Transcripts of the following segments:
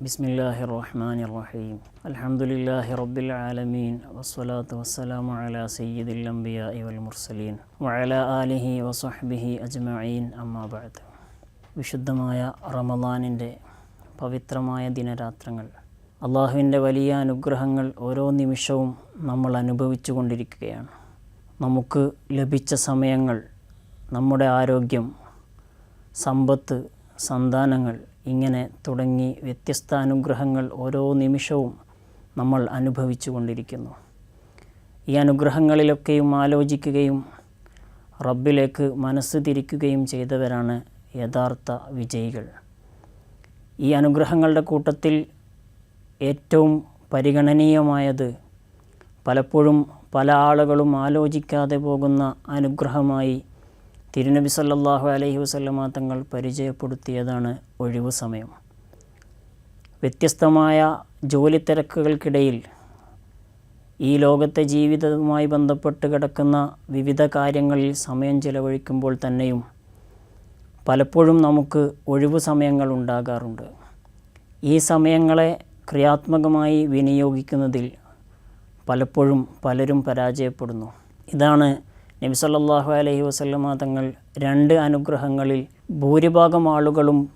بسم الله الرحمن الرحيم الحمد لله رب العالمين والصلاة والسلام على سيد الأنبياء والمرسلين وعلى آله وصحبه أجمعين أما بعد വിശുദ്ധമായ റമദാനിൻ്റെ പവിത്രമായ ദിനരാത്രങ്ങൾ അള്ളാഹുവിൻ്റെ വലിയ അനുഗ്രഹങ്ങൾ ഓരോ നിമിഷവും നമ്മൾ അനുഭവിച്ചു കൊണ്ടിരിക്കുകയാണ് നമുക്ക് ലഭിച്ച സമയങ്ങൾ നമ്മുടെ ആരോഗ്യം സമ്പത്ത് സന്താനങ്ങൾ ഇങ്ങനെ തുടങ്ങി വ്യത്യസ്ത അനുഗ്രഹങ്ങൾ ഓരോ നിമിഷവും നമ്മൾ അനുഭവിച്ചു കൊണ്ടിരിക്കുന്നു ഈ അനുഗ്രഹങ്ങളിലൊക്കെയും ആലോചിക്കുകയും റബ്ബിലേക്ക് മനസ്സ് തിരിക്കുകയും ചെയ്തവരാണ് യഥാർത്ഥ വിജയികൾ. ഈ അനുഗ്രഹങ്ങളുടെ കൂട്ടത്തിൽ ഏറ്റവും പരിഗണനീയമായത് പലപ്പോഴും പല ആളുകളും ആലോചിക്കാതെ പോകുന്ന അനുഗ്രഹമായി തിരുനബി സല്ലാഹു അലഹി വസല്ലമ തങ്ങൾ പരിചയപ്പെടുത്തിയതാണ് ഒഴിവു സമയം. വ്യത്യസ്തമായ ജോലി തിരക്കുകൾക്കിടയിൽ ഈ ലോകത്തെ ജീവിതവുമായി ബന്ധപ്പെട്ട് കിടക്കുന്ന വിവിധ കാര്യങ്ങളിൽ സമയം ചിലവഴിക്കുമ്പോൾ തന്നെയും പലപ്പോഴും നമുക്ക് ഒഴിവു സമയങ്ങൾ ഉണ്ടാകാറുണ്ട്. ഈ സമയങ്ങളെ ക്രിയാത്മകമായി വിനിയോഗിക്കുന്നതിൽ പലപ്പോഴും പലരും പരാജയപ്പെടുന്നു. ഇതാണ് നബി സല്ലാഹു അലഹി വസ്ലമ തങ്ങൾ രണ്ട് അനുഗ്രഹങ്ങളിൽ ഭൂരിഭാഗം ആളുകളും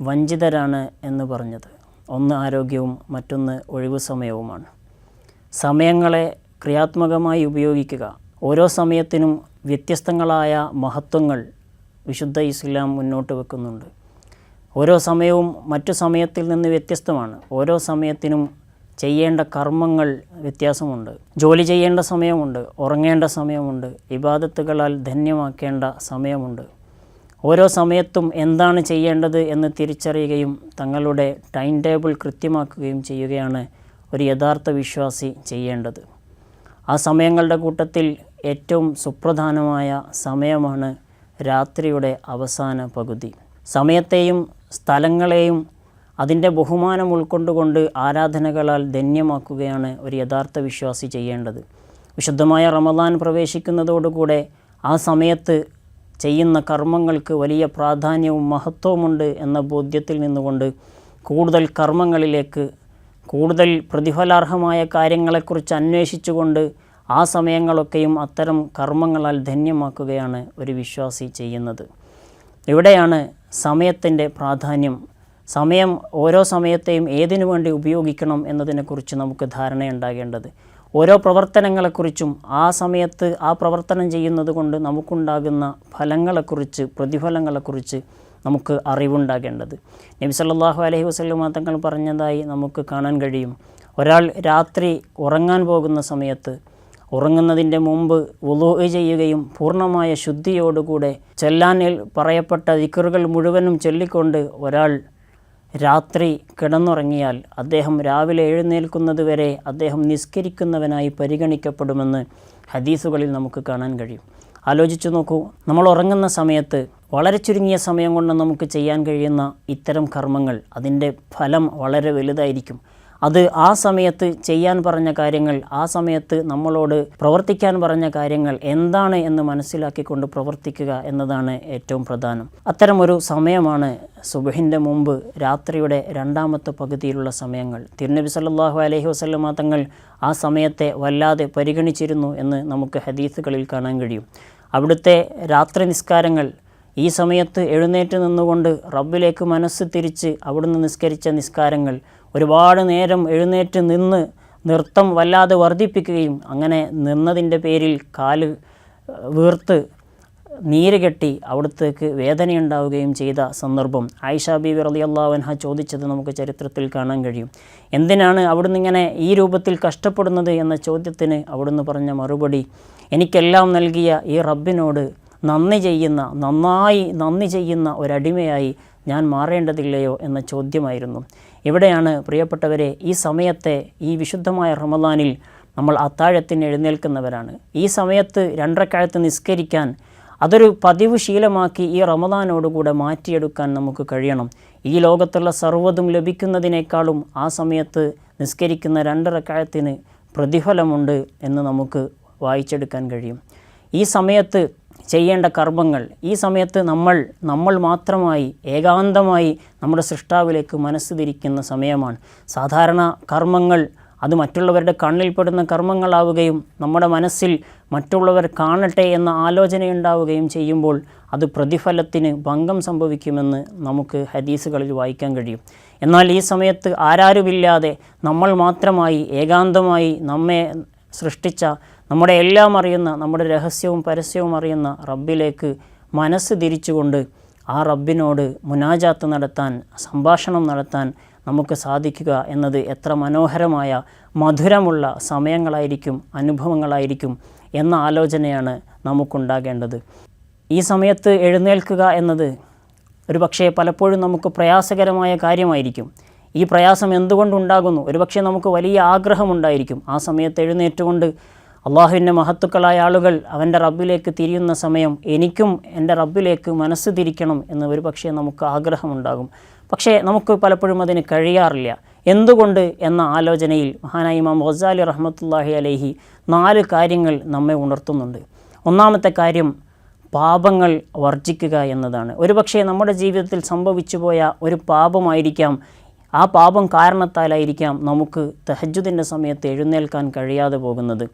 വഞ്ചിതരാണ് എന്ന് പറഞ്ഞത്. ഒന്ന് ആരോഗ്യവും മറ്റൊന്ന് ഒഴിവു സമയവുമാണ്. സമയങ്ങളെ ക്രിയാത്മകമായി ഉപയോഗിക്കുക. ഓരോ സമയത്തിനും വ്യത്യസ്തങ്ങളായ മഹത്വങ്ങൾ വിശുദ്ധ ഇസ്ലാം മുന്നോട്ട് വെക്കുന്നുണ്ട്. ഓരോ സമയവും മറ്റു സമയത്തിൽ നിന്ന് വ്യത്യസ്തമാണ്. ഓരോ സമയത്തിനും ചെയ്യേണ്ട കർമ്മങ്ങൾ വ്യത്യാസമുണ്ട്. ജോലി ചെയ്യേണ്ട സമയമുണ്ട് ഉറങ്ങേണ്ട സമയമുണ്ട് ഇബാദത്തുകളാൽ ധന്യമാക്കേണ്ട സമയമുണ്ട്. ഓരോ സമയത്തും എന്താണ് ചെയ്യേണ്ടത് എന്ന് തിരിച്ചറിയുകയും തങ്ങളുടെ ടൈം ടേബിൾ കൃത്യമാക്കുകയും ചെയ്യുകയാണ് ഒരു യഥാർത്ഥ വിശ്വാസി ചെയ്യേണ്ടത്. ആ സമയങ്ങളുടെ കൂട്ടത്തിൽ ഏറ്റവും സുപ്രധാനമായ സമയമാണ് രാത്രിയുടെ അവസാന പകുതി. സമയത്തെയും സ്ഥലങ്ങളെയും അതിന്റെ ബഹുമാനം ഉൾക്കൊണ്ടുകൊണ്ട് ആരാധനകളാൽ ധന്യമാക്കുകയാണ് ഒരു യഥാർത്ഥ വിശ്വാസി ചെയ്യേണ്ടത്. വിശുദ്ധമായ റമദാൻ പ്രവേശിക്കുന്നതോടുകൂടെ ആ സമയത്ത് ചെയ്യുന്ന കർമ്മങ്ങൾക്ക് വലിയ പ്രാധാന്യവും മഹത്വവുമുണ്ട് എന്ന ബോധ്യത്തിൽ നിന്നുകൊണ്ട് കൂടുതൽ കർമ്മങ്ങളിലേക്ക് കൂടുതൽ പ്രതിഫലാർഹമായ കാര്യങ്ങളെക്കുറിച്ച് അന്വേഷിച്ചുകൊണ്ട് ആ സമയങ്ങളൊക്കെയും അത്തരം കർമ്മങ്ങളാൽ ധന്യമാക്കുകയാണ് ഒരു വിശ്വാസി ചെയ്യുന്നത്. ഇവിടെയാണ് സമയത്തിന്റെ പ്രാധാന്യം. സമയം ഓരോ സമയത്തെയും ഏതിനു വേണ്ടി ഉപയോഗിക്കണം എന്നതിനെക്കുറിച്ച് നമുക്ക് ധാരണയുണ്ടാകേണ്ടത്. ഓരോ പ്രവർത്തനങ്ങളെക്കുറിച്ചും ആ സമയത്ത് ആ പ്രവർത്തനം ചെയ്യുന്നത് കൊണ്ട് നമുക്കുണ്ടാകുന്ന ഫലങ്ങളെക്കുറിച്ച് പ്രതിഫലങ്ങളെക്കുറിച്ച് നമുക്ക് അറിവുണ്ടാകേണ്ടത്. നബി സല്ലല്ലാഹു അലൈഹി വസല്ലമ തങ്ങൾ പറഞ്ഞതായി നമുക്ക് കാണാൻ കഴിയും. ഒരാൾ രാത്രി ഉറങ്ങാൻ പോകുന്ന സമയത്ത് ഉറങ്ങുന്നതിന്റെ മുമ്പ് വുളു ചെയ്യുകയും പൂർണമായ ശുദ്ധിയോടുകൂടെ ചെല്ലാനിൽ പറയപ്പെട്ട ദിക്കറുകൾ മുഴുവനും ചൊല്ലിക്കൊണ്ട് ഒരാൾ രാത്രി കിടന്നുറങ്ങിയാൽ അദ്ദേഹം രാവിലെ എഴുന്നേൽക്കുന്നതുവരെ അദ്ദേഹം നിസ്കരിക്കുന്നവനായി പരിഗണിക്കപ്പെടുമെന്ന് ഹദീസുകളിൽ നമുക്ക് കാണാൻ കഴിയും. ആലോചിച്ചു നോക്കൂ നമ്മൾ ഉറങ്ങുന്ന സമയത്ത് വളരെ ചുരുങ്ങിയ സമയം കൊണ്ട് നമുക്ക് ചെയ്യാൻ കഴിയുന്ന ഇത്തരം കർമ്മങ്ങൾ അതിന്റെ ഫലം വളരെ വലുതായിരിക്കും. അത് ആ സമയത്ത് ചെയ്യാൻ പറഞ്ഞ കാര്യങ്ങൾ ആ സമയത്ത് നമ്മളോട് പ്രവർത്തിക്കാൻ പറഞ്ഞ കാര്യങ്ങൾ എന്താണ് എന്ന് മനസ്സിലാക്കിക്കൊണ്ട് പ്രവർത്തിക്കുക എന്നതാണ് ഏറ്റവും പ്രധാനം. അത്തരമൊരു സമയമാണ് സുബഹിന്റെ മുമ്പ് രാത്രിയുടെ രണ്ടാമത്തെ പകുതിയിലുള്ള സമയങ്ങൾ. തിരുനബി സല്ലാഹു അലഹി വസല്ലമ തങ്ങൾ ആ സമയത്തെ വല്ലാതെ പരിഗണിച്ചിരുന്നു എന്ന് നമുക്ക് ഹദീസുകളിൽ കാണാൻ കഴിയും. അവിടുത്തെ രാത്രി നിസ്കാരങ്ങൾ ഈ സമയത്ത് എഴുന്നേറ്റ് നിന്നുകൊണ്ട് റബ്ബിലേക്ക് മനസ്സ് തിരിച്ച് അവിടുന്ന് നിസ്കരിച്ച നിസ്കാരങ്ങൾ ഒരുപാട് നേരം എഴുന്നേറ്റ് നിന്ന് നൃത്തം വല്ലാതെ വർദ്ധിപ്പിക്കുകയും അങ്ങനെ നിന്നതിന്റെ പേരിൽ കാൽ വീർത്ത് നീര് കെട്ടി അവിടത്തേക്ക് വേദനയുണ്ടാവുകയും ചെയ്ത സന്ദർഭം. ആയിഷ ബീവി റളിയല്ലാഹു അൻഹ ചോദിച്ചത് നമുക്ക് ചരിത്രത്തിൽ കാണാൻ കഴിയും. എന്തിനാണ് അവിടുന്ന് ഇങ്ങനെ ഈ രൂപത്തിൽ കഷ്ടപ്പെടുന്നത് എന്ന ചോദ്യത്തിന് അവിടുന്ന് പറഞ്ഞ മറുപടി എനിക്കെല്ലാം നൽകിയ ഈ റബ്ബിനോട് നന്ദി ചെയ്യുന്ന നന്നായി നന്ദി ചെയ്യുന്ന ഒരടിമയായി ഞാൻ മാറേണ്ടതില്ലയോ? എന്ന ചോദ്യമായിരുന്നു. ഇവിടെയാണ് പ്രിയപ്പെട്ടവരെ ഈ സമയത്തെ ഈ വിശുദ്ധമായ റമദാനിൽ നമ്മൾ അത്താഴത്തിന് എഴുന്നേൽക്കുന്നവരാണ്. ഈ സമയത്ത് രണ്ടരക്കാലത്ത് നിസ്കരിക്കാൻ അതൊരു പതിവ് ശീലമാക്കി ഈ റമദാനോടുകൂടെ മാറ്റിയെടുക്കാൻ നമുക്ക് കഴിയണം. ഈ ലോകത്തുള്ള സർവതും ലഭിക്കുന്നതിനേക്കാളും ആ സമയത്ത് നിസ്കരിക്കുന്ന രണ്ടരക്കാലത്തിന് പ്രതിഫലമുണ്ട് എന്ന് നമുക്ക് വായിച്ചെടുക്കാൻ കഴിയും. ഈ സമയത്ത് ചെയ്യേണ്ട കർമ്മങ്ങൾ ഈ സമയത്ത് നമ്മൾ നമ്മൾ മാത്രമായി ഏകാന്തമായി നമ്മുടെ സൃഷ്ടാവിലേക്ക് മനസ്സ് തിരിക്കുന്ന സമയമാണ്. സാധാരണ കർമ്മങ്ങൾ അത് മറ്റുള്ളവരുടെ കണ്ണിൽപ്പെടുന്ന കർമ്മങ്ങളാവുകയും നമ്മുടെ മനസ്സിൽ മറ്റുള്ളവർ കാണട്ടെ എന്ന ആലോചനയുണ്ടാവുകയും ചെയ്യുമ്പോൾ അത് പ്രതിഫലത്തിന് ഭംഗം സംഭവിക്കുമെന്ന് നമുക്ക് ഹദീസുകളിൽ വായിക്കാൻ കഴിയും. എന്നാൽ ഈ സമയത്ത് ആരാരുമില്ലാതെ നമ്മൾ മാത്രമായി ഏകാന്തമായി നമ്മെ സൃഷ്ടിച്ച നമ്മുടെ എല്ലാം അറിയുന്ന നമ്മുടെ രഹസ്യവും പരസ്യവും അറിയുന്ന റബ്ബിലേക്ക് മനസ്സ് തിരിച്ചുകൊണ്ട് ആ റബ്ബിനോട് മുനാജാത്ത് നടത്താൻ സംഭാഷണം നടത്താൻ നമുക്ക് സാധിക്കുക എന്നത് എത്ര മനോഹരമായ മധുരമുള്ള സമയങ്ങളായിരിക്കും അനുഭവങ്ങളായിരിക്കും എന്ന ആലോചനയാണ് നമുക്കുണ്ടാകേണ്ടത്. ഈ സമയത്ത് എഴുന്നേൽക്കുക എന്നത് ഒരു പക്ഷേ പലപ്പോഴും നമുക്ക് പ്രയാസകരമായ കാര്യമായിരിക്കും. ഈ പ്രയാസം എന്തുകൊണ്ടുണ്ടാകുന്നു ഒരുപക്ഷെ നമുക്ക് വലിയ ആഗ്രഹമുണ്ടായിരിക്കും. ആ സമയത്ത് എഴുന്നേറ്റുകൊണ്ട് അള്ളാഹുവിന്റെ മഹത്തുക്കളായ ആളുകൾ അവന്റെ റബ്ബിലേക്ക് തിരിയുന്ന സമയം എനിക്കും എന്റെ റബ്ബിലേക്ക് മനസ്സ് തിരിക്കണം എന്ന് ഒരു പക്ഷേ നമുക്ക് ആഗ്രഹമുണ്ടാകും. പക്ഷേ നമുക്ക് പലപ്പോഴും അതിന് കഴിയാറില്ല. എന്തുകൊണ്ട് എന്ന ആലോചനയിൽ മഹാനായി ഇമാം ഗസാലി റഹ്മത്തുല്ലാഹി അലൈഹി നാല് കാര്യങ്ങൾ നമ്മെ ഉണർത്തുന്നുണ്ട്. ഒന്നാമത്തെ കാര്യം പാപങ്ങൾ വർജിക്കുക എന്നതാണ്. ഒരുപക്ഷെ നമ്മുടെ ജീവിതത്തിൽ സംഭവിച്ചു പോയ ഒരു പാപമായിരിക്കാം. ആ പാപം കാരണത്താലായിരിക്കാം നമുക്ക് തഹജുദിന്റെ സമയത്ത് എഴുന്നേൽക്കാൻ കഴിയാതെ പോകുന്നത്.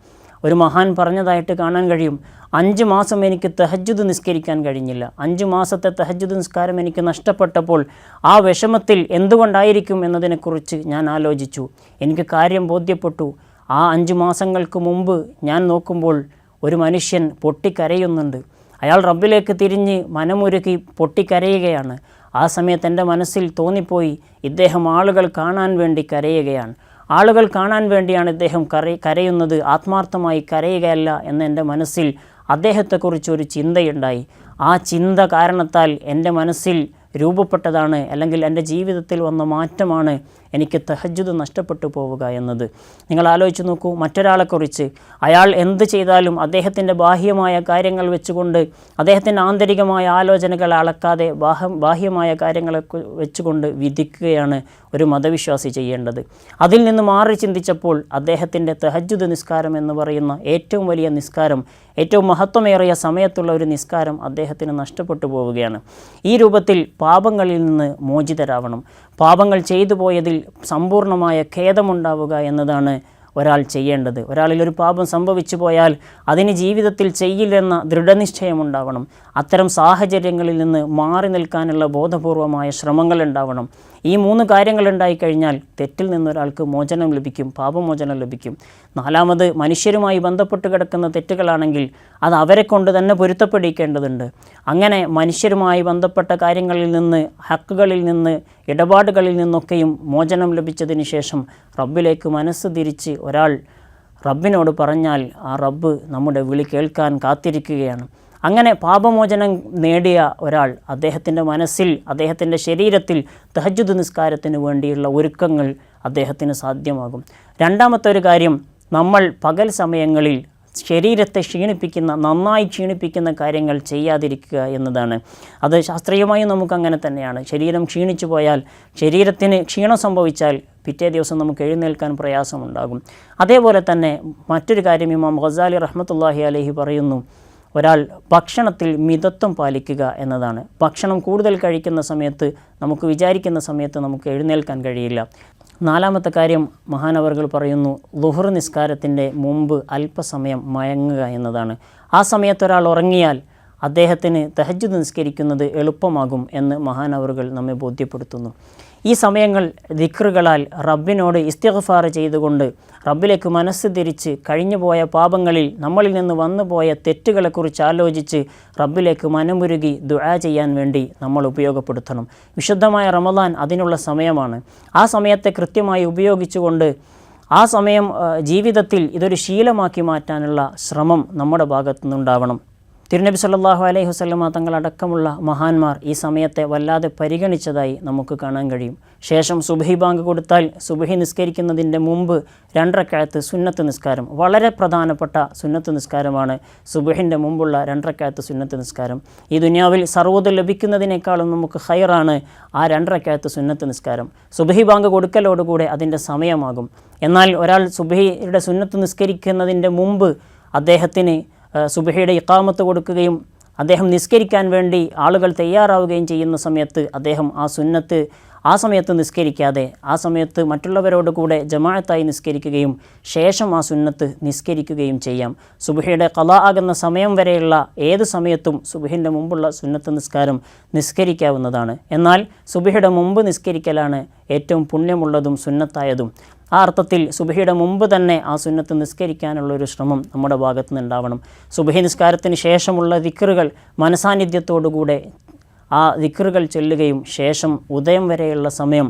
ഒരു മഹാൻ പറഞ്ഞതായിട്ട് കാണാൻ കഴിയും. അഞ്ച് മാസം എനിക്ക് തെഹജുദ് നിസ്കരിക്കാൻ കഴിഞ്ഞില്ല. അഞ്ച് മാസത്തെ തെഹജുദ് നിസ്കാരം എനിക്ക് നഷ്ടപ്പെട്ടപ്പോൾ ആ വിഷമത്തിൽ എന്തുകൊണ്ടായിരിക്കും എന്നതിനെക്കുറിച്ച് ഞാൻ ആലോചിച്ചു. എനിക്ക് കാര്യം ബോധ്യപ്പെട്ടു. ആ അഞ്ച് മാസങ്ങൾക്ക് മുമ്പ് ഞാൻ നോക്കുമ്പോൾ ഒരു മനുഷ്യൻ പൊട്ടിക്കരയുന്നുണ്ട്. അയാൾ റബ്ബിലേക്ക് തിരിഞ്ഞ് മനമുരുകി പൊട്ടിക്കരയുകയാണ്. ആ സമയത്ത് എന്റെ മനസ്സിൽ തോന്നിപ്പോയി ഇദ്ദേഹം ആളുകൾ കാണാൻ വേണ്ടി കരയുകയാണ്. ആളുകൾ കാണാൻ വേണ്ടിയാണ് ഇദ്ദേഹം കര കരയുന്നത്. ആത്മാർത്ഥമായി കരയുകയല്ല എന്ന് എന്റെ മനസ്സിൽ അദ്ദേഹത്തെക്കുറിച്ചൊരു ചിന്തയുണ്ടായി. ആ ചിന്ത കാരണത്താൽ എന്റെ മനസ്സിൽ രൂപപ്പെട്ടതാണ് അല്ലെങ്കിൽ എന്റെ ജീവിതത്തിൽ വന്ന മാറ്റമാണ് എനിക്ക് തഹജ്ജുദ് നഷ്ടപ്പെട്ടു പോവുക എന്നത്. നിങ്ങൾ ആലോചിച്ച് നോക്കൂ മറ്റൊരാളെക്കുറിച്ച് അയാൾ എന്ത് ചെയ്താലും അദ്ദേഹത്തിന്റെ ബാഹ്യമായ കാര്യങ്ങൾ വെച്ചുകൊണ്ട് അദ്ദേഹത്തിന്റെ ആന്തരികമായ ആലോചനകൾ അളക്കാതെ ബാഹ ബാഹ്യമായ കാര്യങ്ങളെ വെച്ചുകൊണ്ട് വിധിക്കുകയാണ് ഒരു മതവിശ്വാസി ചെയ്യേണ്ടത്. അതിൽ നിന്ന് മാറി ചിന്തിച്ചപ്പോൾ അദ്ദേഹത്തിന്റെ തഹജ്ജുദ് നിസ്കാരം എന്ന് പറയുന്ന ഏറ്റവും വലിയ നിസ്കാരം ഏറ്റവും മഹത്വമേറിയ സമയത്തുള്ള ഒരു നിസ്കാരം അദ്ദേഹത്തിന് നഷ്ടപ്പെട്ടു പോവുകയാണ്. ഈ രൂപത്തിൽ പാപങ്ങളിൽ നിന്ന് മോചിതരാവണം. പാപങ്ങൾ ചെയ്തു പോയതിൽ സമ്പൂർണമായ ഖേദമുണ്ടാവുക എന്നതാണ് ഒരാൾ ചെയ്യേണ്ടത്. ഒരാളിൽ ഒരു പാപം സംഭവിച്ചു പോയാൽ അതിന് ജീവിതത്തിൽ ചെയ്യില്ലെന്ന ദൃഢനിശ്ചയമുണ്ടാവണം. അത്തരം സാഹചര്യങ്ങളിൽ നിന്ന് മാറി നിൽക്കാനുള്ള ബോധപൂർവമായ ശ്രമങ്ങൾ ഉണ്ടാവണം. ഈ മൂന്ന് കാര്യങ്ങൾ ഉണ്ടായിക്കഴിഞ്ഞാൽ തെറ്റിൽ നിന്നൊരാൾക്ക് മോചനം ലഭിക്കും പാപമോചനം ലഭിക്കും. നാലാമത് മനുഷ്യരുമായി ബന്ധപ്പെട്ട് കിടക്കുന്ന തെറ്റുകളാണെങ്കിൽ അത് അവരെ കൊണ്ട് തന്നെ പൊരുത്തപ്പെടിക്കേണ്ടതുണ്ട് അങ്ങനെ മനുഷ്യരുമായി ബന്ധപ്പെട്ട കാര്യങ്ങളിൽ നിന്ന് ഹക്കുകളിൽ നിന്ന് ഇടപാടുകളിൽ നിന്നൊക്കെയും മോചനം ലഭിച്ചതിന് ശേഷം റബ്ബിലേക്ക് മനസ്സ് തിരിച്ച് ഒരാൾ റബ്ബിനോട് പറഞ്ഞാൽ ആ റബ്ബ് നമ്മുടെ വിളി കേൾക്കാൻ കാത്തിരിക്കുകയാണ്. അങ്ങനെ പാപമോചനം നേടിയ ഒരാൾ അദ്ദേഹത്തിന്റെ മനസ്സിൽ അദ്ദേഹത്തിന്റെ ശരീരത്തിൽ തഹജുദ് നിസ്കാരത്തിന് വേണ്ടിയുള്ള ഒരുക്കങ്ങൾ അദ്ദേഹത്തിന് സാധ്യമാകും. രണ്ടാമത്തെ ഒരു കാര്യം നമ്മൾ പകൽ സമയങ്ങളിൽ ശരീരത്തെ ക്ഷീണിപ്പിക്കുന്ന നന്നായി ക്ഷീണിപ്പിക്കുന്ന കാര്യങ്ങൾ ചെയ്യാതിരിക്കുക എന്നതാണ്. അത് ശാസ്ത്രീയമായും നമുക്ക് അങ്ങനെ തന്നെയാണ്. ശരീരം ക്ഷീണിച്ചു പോയാൽ ശരീരത്തിന് ക്ഷീണം സംഭവിച്ചാൽ പിറ്റേ ദിവസം നമുക്ക് എഴുന്നേൽക്കാൻ പ്രയാസമുണ്ടാകും. അതേപോലെ തന്നെ മറ്റൊരു കാര്യം ഇമാം ഖസാലി റഹ്മത്തുല്ലാഹി അലഹി പറയുന്നു ഒരാൾ ഭക്ഷണത്തിൽ മിതത്വം പാലിക്കുക എന്നതാണ്. ഭക്ഷണം കൂടുതൽ കഴിക്കുന്ന സമയത്ത് നമുക്ക് വിചാരിക്കുന്ന സമയത്ത് നമുക്ക് എഴുന്നേൽക്കാൻ കഴിയില്ല. നാലാമത്തെ കാര്യം മഹാനവറുകൾ പറയുന്നു ലുഹർ നിസ്കാരത്തിന്റെ മുമ്പ് അല്പസമയം മയങ്ങുക എന്നതാണ്. ആ സമയത്ത് ഒരാൾ ഉറങ്ങിയാൽ അദ്ദേഹത്തിന് തഹജ്ജുദ് നിസ്കരിക്കുന്നത് എളുപ്പമാകും എന്ന് മഹാനവറുകൾ നമ്മെ ബോധ്യപ്പെടുത്തുന്നു. ഈ സമയങ്ങൾ ദിക്റുകളാൽ റബ്ബിനോട് ഇസ്തിഗ്ഫാർ ചെയ്തുകൊണ്ട് റബ്ബിലേക്ക് മനസ്സ് തിരിച്ച് കഴിഞ്ഞുപോയ പാപങ്ങളിൽ നമ്മളിൽ നിന്ന് വന്നു പോയ തെറ്റുകളെക്കുറിച്ച് ആലോചിച്ച് റബ്ബിലേക്ക് മനമുരുകി ദുആ ചെയ്യാൻ വേണ്ടി നമ്മൾ ഉപയോഗപ്പെടുത്തണം. വിശുദ്ധമായ റമദാൻ അതിനുള്ള സമയമാണ്. ആ സമയത്തെ കൃത്യമായി ഉപയോഗിച്ചുകൊണ്ട് ആ സമയം ജീവിതത്തിൽ ഇതൊരു ശീലമാക്കി മാറ്റാനുള്ള ശ്രമം നമ്മുടെ ഭാഗത്തു നിന്നുണ്ടാവണം തിരുനബി സല്ലാഹു അലൈഹി വസല്ലമ തങ്ങളടക്കമുള്ള മഹാന്മാർ ഈ സമയത്തെ വല്ലാതെ പരിഗണിച്ചതായി നമുക്ക് കാണാൻ കഴിയും. ശേഷം സുബഹി ബാങ്ക് കൊടുത്താൽ സുബഹി നിസ്കരിക്കുന്നതിന്റെ മുമ്പ് രണ്ടരക്കാലത്ത് സുന്നത്ത് നിസ്കാരം വളരെ പ്രധാനപ്പെട്ട സുന്നത്ത് നിസ്കാരമാണ്. സുബഹിന്റെ മുമ്പുള്ള രണ്ടരക്കാലത്ത് സുന്നത്ത് നിസ്കാരം. ഈ ദുനിയാവിൽ സർവത് ലഭിക്കുന്നതിനേക്കാളും നമുക്ക് ഹയറാണ് ആ രണ്ടരക്കാലത്ത് സുന്നത്ത് നിസ്കാരം. സുബഹി ബാങ്ക് കൊടുക്കലോടുകൂടെ അതിന്റെ സമയമാകും. എന്നാൽ ഒരാൾ സുബഹിയുടെ സുന്നത്ത് നിസ്കരിക്കുന്നതിന്റെ മുമ്പ് അദ്ദേഹത്തിന് സുബഹയുടെ ഇക്കാമത്ത് കൊടുക്കുകയും അദ്ദേഹം നിസ്കരിക്കാൻ വേണ്ടി ആളുകൾ തയ്യാറാവുകയും ചെയ്യുന്ന സമയത്ത് അദ്ദേഹം ആ സുന്നത്ത് ആ സമയത്ത് നിസ്കരിക്കാതെ ആ സമയത്ത് മറ്റുള്ളവരോട് കൂടെ ജമാഅത്തായി നിസ്കരിക്കുകയും ശേഷം ആ സുന്നത്ത് നിസ്കരിക്കുകയും ചെയ്യാം. സുബഹയുടെ കല ആകുന്ന സമയം വരെയുള്ള ഏത് സമയത്തും സുബഹിന്റെ മുമ്പുള്ള സുന്നത്ത് നിസ്കാരം നിസ്കരിക്കാവുന്നതാണ്. എന്നാൽ സുബഹയുടെ മുമ്പ് നിസ്കരിക്കലാണ് ഏറ്റവും പുണ്യമുള്ളതും സുന്നത്തായതും. ആ അർത്ഥത്തിൽ സുബഹിയുടെ മുമ്പ് തന്നെ ആ സുന്നത്ത് നിസ്കരിക്കാനുള്ള ഒരു ശ്രമം നമ്മുടെ ഭാഗത്തു നിന്നുണ്ടാവണം സുബഹി നിസ്കാരത്തിന് ശേഷമുള്ള ദിക്കറുകൾ മനസാന്നിധ്യത്തോടുകൂടെ ആ ദിക്കറുകൾ ചൊല്ലുകയും ശേഷം ഉദയം വരെയുള്ള സമയം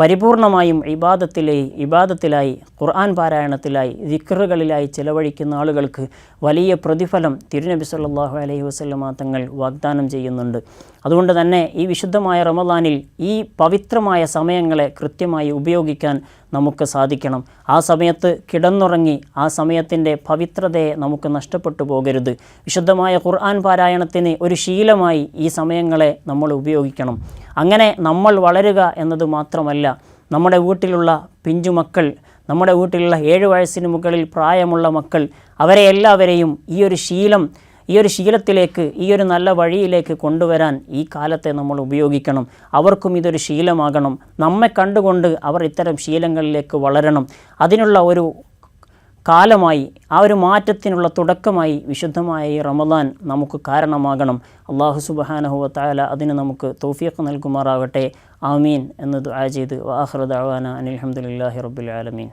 പരിപൂർണമായും ഇബാദത്തിലെ ഇബാദത്തിലായി ഖുർആൻ പാരായണത്തിലായി ദിക്റുകളിലായി ചിലവഴിക്കുന്ന ആളുകൾക്ക് വലിയ പ്രതിഫലം തിരുനബി സല്ലല്ലാഹു അലൈഹി വസല്ലമ തങ്ങൾ വാഗ്ദാനം ചെയ്യുന്നുണ്ട്. അതുകൊണ്ട് തന്നെ ഈ വിശുദ്ധമായ റമദാനിൽ ഈ പവിത്രമായ സമയങ്ങളെ കൃത്യമായി ഉപയോഗിക്കാൻ നമുക്ക് സാധിക്കണം. ആ സമയത്ത് കിടന്നുറങ്ങി ആ സമയത്തിന്റെ പവിത്രതയെ നമുക്ക് നഷ്ടപ്പെട്ടു പോകരുത്. വിശുദ്ധമായ ഖുർആൻ പാരായണത്തിന് ഒരു ശീലമായി ഈ സമയങ്ങളെ നമ്മൾ ഉപയോഗിക്കണം. അങ്ങനെ നമ്മൾ വളരുക എന്നത് മാത്രമല്ല നമ്മുടെ വീട്ടിലുള്ള പിഞ്ചുമക്കൾ നമ്മുടെ വീട്ടിലുള്ള ഏഴ് വയസ്സിന് മുകളിൽ പ്രായമുള്ള മക്കൾ അവരെ എല്ലാവരെയും ഈ ഒരു ശീലം ഈ ഒരു ശീലത്തിലേക്ക് ഈ ഒരു നല്ല വഴിയിലേക്ക് കൊണ്ടുവരാൻ ഈ കാലത്തെ നമ്മൾ ഉപയോഗിക്കണം. അവർക്കും ഇതൊരു ശീലമാകണം. നമ്മെ കണ്ടുകൊണ്ട് അവർ ഇത്തരം ശീലങ്ങളിലേക്ക് വളരണം. അതിനുള്ള ഒരു കാലമായി ആ ഒരു മാറ്റത്തിനുള്ള തുടക്കമായി വിശുദ്ധമായ ഈ റമദാൻ നമുക്ക് കാരണമാകണം. അള്ളാഹു സുബഹാനഹുവ അതിന് നമുക്ക് തൗഫീഖ് നൽകുമാറാകട്ടെ. ആമീൻ എന്ന് ദുആ ചെയ്ത്. വാഹൃദാന അനിൽഹമുല്ലാഹി റബ്ബുൽ ആലമീൻ.